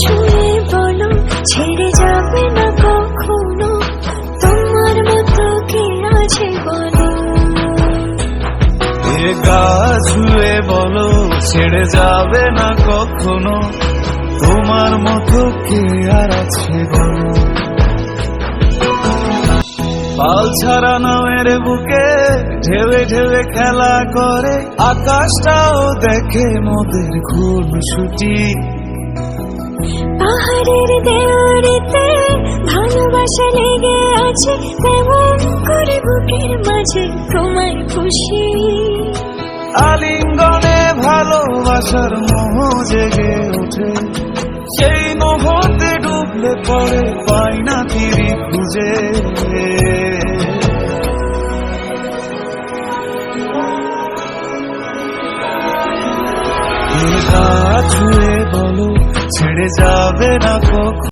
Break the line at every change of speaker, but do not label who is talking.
ছুঁয়ে বলো ছেড়ে যাবে না কখনো। তোমার মতো কে আছে বলো।
এ ছুঁয়ে বলো, ছেড়ে যাবে না কখনো। তোমার মতো কে আর আছে বলো। পাল ছাড়া নামের বুকে ঢেবে ঢেবে খেলা করে, আকাশটাও দেখে মোদের ঘুম ছুটি।
পাহাড়ের দেওয়ারিতে ভালোবাসা লেগে আছে, তেমন করে বুকের মাঝে তোমায় খুশি।
আলিঙ্গনে ভালোবাসার মোহ জেগে ওঠে। সেই মোহতে ডুবলে পরে পাই না তিরি খুঁজে ছুঁয়ে যাবে না